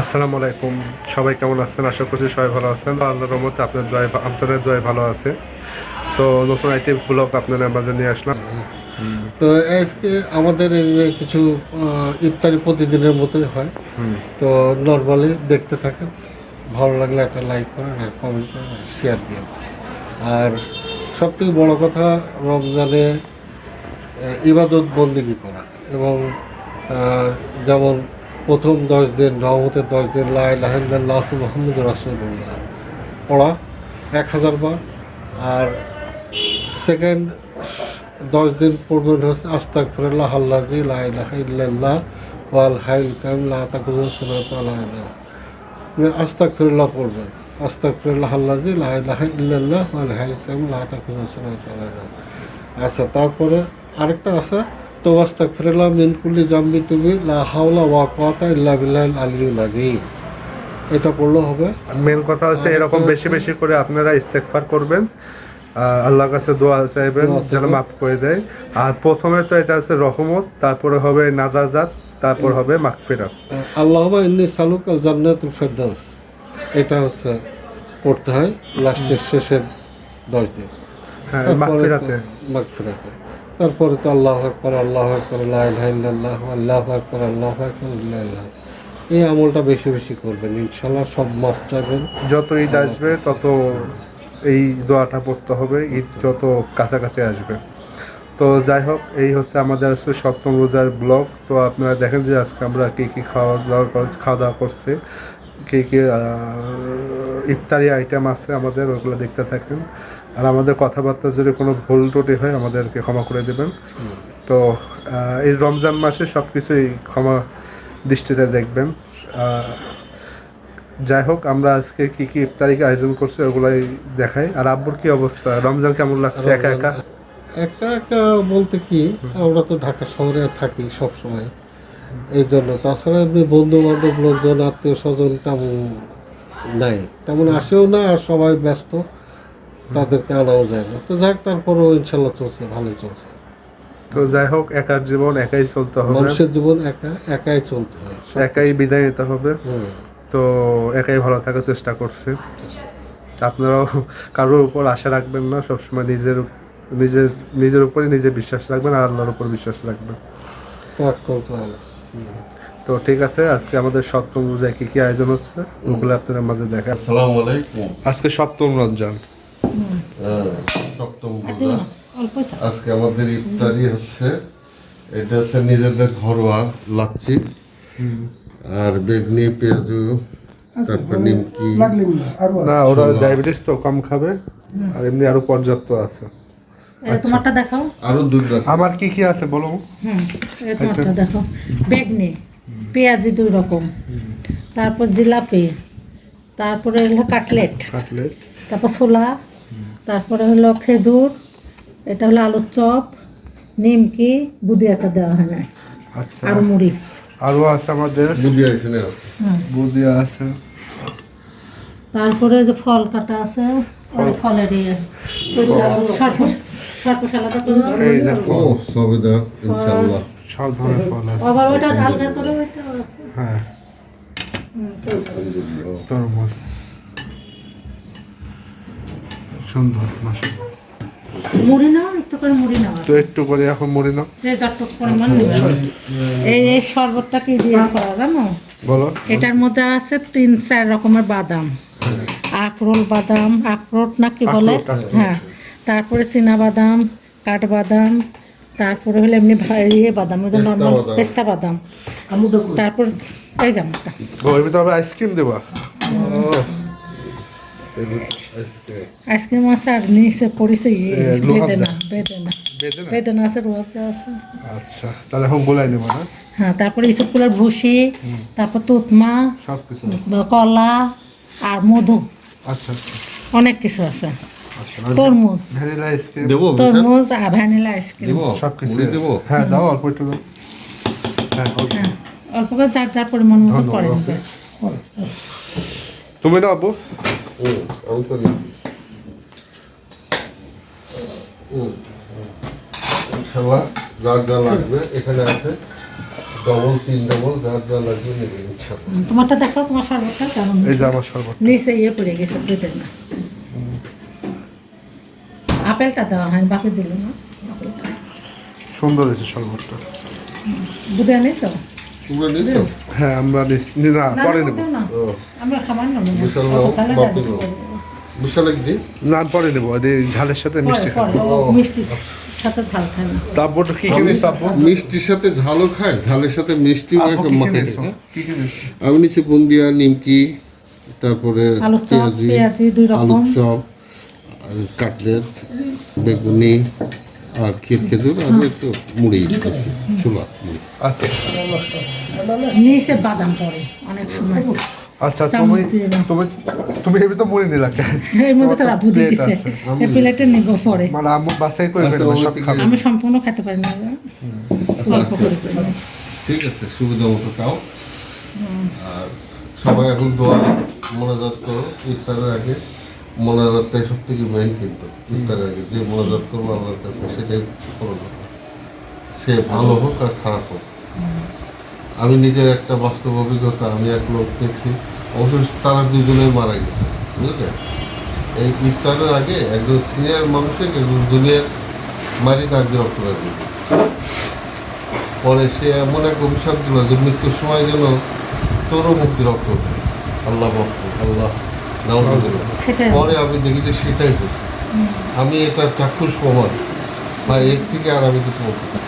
আসসালামু আলাইকুম। সবাই কেমন আছেন? আশা করছি সবাই ভালো আছেন। আল্লাহর রহমতে আপনার দোয়াই আপনাদের দোয়াই ভালো আছে। তো নতুন আইটি ব্লগ আপনাদের মাঝে নিয়ে আসলাম। তো আজকে আমাদের এই যে কিছু ইফতারি প্রতিদিনের মতোই হয়। তো নর্মালি দেখতে থাকেন। ভালো লাগলে একটা লাইক করেন আর কমেন্ট করেন শেয়ার দিন। আর সব থেকে বড় কথা রমজানে ইবাদত বন্দিগি করা। এবং যেমন প্রথম দশ দিন, রহমতের দশ দিন লাই লাহ মোহাম্মদ রাসুল্লাহ পড়া এক হাজার বার। আর সেকেন্ড দশ দিন পড়বেন হচ্ছে আস্তাক ফিরল্লাহ আল্লাহি লাহ ইল্লাল্লাহ ওয়াল হাইল কাম লা তাকুজু সুনাত আলাহ মানে আস্তাক ফিরল্লাহ পড়বেন আস্তাক ফিরল্লাহ আল্লাহি লাহ ইলাহা ইল্লাল্লাহ ওয়াল হাইল কাম লা তাকুজু সুনাত আচ্ছা তারপরে আরেকটা আছে তো আস্তাক ফিরল্লাহ মিন কুল্লি জাম্বি তুমি লা হাওলা ওয়া কুওয়াতা ইল্লা বিল্লাহিল আলিয়্যুল আযীম। এটা পড়লেও হবে। মেন কথা হচ্ছে এরকম বেশি বেশি করে আপনারা ইস্তেকফার করবেন। আল্লাহর কাছে দোয়া চাইবেন যেন মাফ করে দেয়। আর প্রথমে তো এটা আছে রহমত তারপরে হবে নাজাজাত তারপর হবে মাগফিরাত। আল্লাহমা ইন্নি সালুক আল জান্নাতুল ফেরদাউস। এটা হচ্ছে পড়তে হয় লাস্টের শেষের দশ দিন। হ্যাঁ মাগফিরাতে। মাগফিরাতে। তারপরে তো আল্লাহ আকবর আল্লাহ আকবর আল্লাহ আল্লাহ আকবর আল্লাহ আকবর এই আমলটা বেশি বেশি করবেন ইনশাল্লাহ সব মাপ চাইবেন যত ঈদ আসবে, তত এই দোয়াটা পড়তে হবে, ঈদ যত কাছাকাছি আসবে। তো যাই হোক, এই হচ্ছে আমাদের আজকে সপ্তম রোজার ব্লগ। তো আপনারা দেখেন যে আজকে আমরা কী কী খাওয়া দাওয়া খাওয়া দাওয়া করছি। কী কী ইফতারি আইটেম আছে আমাদের, ওগুলো দেখতে থাকেন। আর আমাদের কথাবার্তা যদি কোনো ভুল ত্রুটি হয়, আমাদেরকে ক্ষমা করে দেবেন। তো এই রমজান মাসে সব কিছুই ক্ষমা দৃষ্টিতে দেখবেন। যাই হোক, আমরা আজকে কি কি ইফতারিকে আয়োজন করছি ওগুলাই দেখাই। আর আব্বুর কি অবস্থা? রমজান কেমন লাগছে একা একা? একা একা বলতে কি, আমরা তো ঢাকা শহরে থাকি সব সময় এই জন্য তাছাড়া এমনি বন্ধু বান্ধব লোকজন আত্মীয় স্বজন তেমন নাই। তেমন আসেও না, আর সবাই ব্যস্ত। তাদেরকে আনাও যায় না। তো যাক তারপরেও ইনশাল্লাহ চলছে ভালোই চলছে। তো যাই হোক একার জীবন একাই চলতে হবে। মানুষের জীবন একা একাই চলতে হয়। একাই বিদায় নিতে হবে। হুম, তো একাই ভালো থাকার চেষ্টা করছে। আপনারাও কারোর উপর আশা রাখবেন না সবসময় নিজের নিজের নিজের উপরে নিজে বিশ্বাস রাখবেন আর আল্লাহর উপর বিশ্বাস রাখবেন। তো আল্লাহ। তো ঠিক আছে আজকে আমাদের সপ্তম রোজায় কি কি আয়োজন হচ্ছে? ওগুলো আপনাদের মাঝে দেখা আসসালামু আজকে সপ্তম রমজান। সপ্তম পূজা। আজকে আমাদের ইফতারি হচ্ছে এটা হচ্ছে নিজেদের ঘরোয়া লাচ্ছি আর বেগনি পেঁয়াজু তারপর নিমকি। না ওরা ডায়াবেটিস তো কম খাবে আর এমনি আরও পর্যাপ্ত আছে। এই তোমারটা দেখাও। আরও দুধ আছে। আমার কি কি আছে বলো? হুম এই তোমারটা দেখো। বেগনি পেঁয়াজি দুই রকম। তারপর জিলাপি তারপরে হলো কাটলেট। কাটলেট। তারপর ছোলা তারপরে হলো খেজুর এটা হলো আলুর চপ নিমকি বুদি একটা দেওয়া হয় না আচ্ছা। আর মুড়ি। আরও আছে আমাদের। বুঝিয়া এখানে আছে। বুদিয়া আছে। তারপরে ওই যে ফল কাটা আছে ওই ফলের ইয়ে সর্প এই যে ও ফল। সবেদা ইনশাআল্লাহ সব ধরনের ফল আছে। আবার ওইটা আলগা করে ওইটাও আছে। হ্যাঁ। তরমুজ। সুন্দর মাশাআল্লাহ। মুড়ি নাও একটু করে মুড়ি নাও তো একটু করে এখন মরি না যে যতটুকু পরিমাণ নেবে। এই এই শরবতটা কি দিয়ে করা জানো? বলো। এটার মধ্যে আছে তিন চার রকমের বাদাম। আখরোল বাদাম আখরোট না কি বলে। হ্যাঁ। তারপরে চীনা বাদাম কাঠবাদাম তারপরে হলো এমনি ইয়ে বাদাম ওই যে নর্মাল বাদাম। পেস্তা বাদাম। তারপর এই জামাটা। আইসক্রিম দেবা? আজকে আইসক্রিম আছে আর নিচে পড়েছে। বেদেনা বেদেনা। বেদেনা? আছে রুয়াবজা আছে। আচ্ছা তাহলে এখন গোলাই নেব না? হ্যাঁ তারপরে ইসবগুলোর ভুসি তারপর তুতমা সব কিছু কলা আর মধু। আচ্ছা আচ্ছা। অনেক কিছু আছে। আচ্ছা তরমুজ। Vanilla ice cream. দেবো তরমুজ আর ভ্যানিলা আইসক্রিম। দেবো? সব কিছু দেবো? হ্যাঁ দাও অল্প একটু হ্যাঁ অল্প। হ্যাঁ করে যার যার পরিমাণ মতো করে। নেবে। তুমি না আব্বু। হুম আমি তো নিচ্ছি হুম ইনশাআল্লাহ যা যা লাগবে এখানে আছে ডবল তিন ডবল যার যা লাগবে নেবে ইনশাল্লাহ। তোমারটা দেখো তোমার শরবতটা কেমন এই যে আমার শরবত নিচে ইয়ে পড়ে গেছে দুধের না। আপেলটা দেওয়া হয় বাপে দিল না। আপেলটা সুন্দর হয়েছে শরবতটা। দুধে নিয়েছো হ্যাঁ আমরা না পরে নেব। না পরে নেব। এই ঝালের সাথে মিষ্টি তারপর কি মিষ্টির সাথে ঝালও খায় ঝালের সাথে মিষ্টি মাখে? আমি নিচ্ছি বুন্দিয়া নিমকি তারপরে আলুর চপ, পেঁয়াজি পেঁয়াজি দুই রকম। আলুর চপ আর কাটলেট বেগুনি আর ক্ষীর খেজুর আর একটু মুড়ি দিতেছি ছোলা মুড়ি। আচ্ছা। নিচে বাদাম পড়ে অনেক সময়। আচ্ছা তুমি তুমি তুমি এমনি তো মনে নিলা কেন? এর মধ্যে তো রাবু দিয়ে দিছে এই প্লেটে নিব পরে। মানে আম্মু বাসাই করে ফেলবে সব খাবে। আমি সম্পূর্ণ খেতে পারি না। আচ্ছা, অল্প আচ্ছা। করে ঠিক আছে সুবিধা মতো খাও। আর সবাই এখন দোয়া মোনাজাত করো ইফতারের আগে। মোনাজাতটাই সব থেকে মেন কিন্তু ইফতারের আগে যে মোনাজাত করব আল্লাহর কাছে সেটাই করো সে ভালো হোক আর খারাপ হোক। আমি নিজের একটা বাস্তব অভিজ্ঞতা, আমি এক লোক দেখছি অবশ্য তারা দুজনেই মারা গেছে, বুঝলে? এই ইফতারের আগে একজন সিনিয়র মানুষকে একজন জুনিয়র মারি নাক দিয়ে রক্ত বের পরে সে এমন এক অভিশাপ দিল যে মৃত্যুর সময় যেন তোরও মুক্তি রক্ত আল্লাহ আল্লাহ। পরে আমি দেখি যে সেটাই হয়েছে। আমি এটার চাক্ষুষ প্রমাণ। ভাই এর থেকে আর আমি কিছু বলতে পারি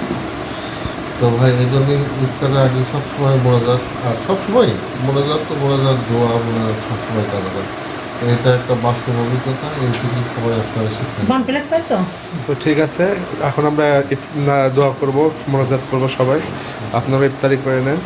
তো ভাই এই জন্যই ইফতারের আগে সবসময় মোনাজাত আর সবসময় মোনাজাত তো মোনাজাত দোয়া মোনাজাত সবসময় করা যায়। তো এটা একটা বাস্তব অভিজ্ঞতা এই থেকে সবাই আপনারা শিখছেন বন প্লেট পাইছো? তো ঠিক আছে এখন আমরা না দোয়া করব মোনাজাত করব সবাই। আপনারা ইফতারি করে নেন।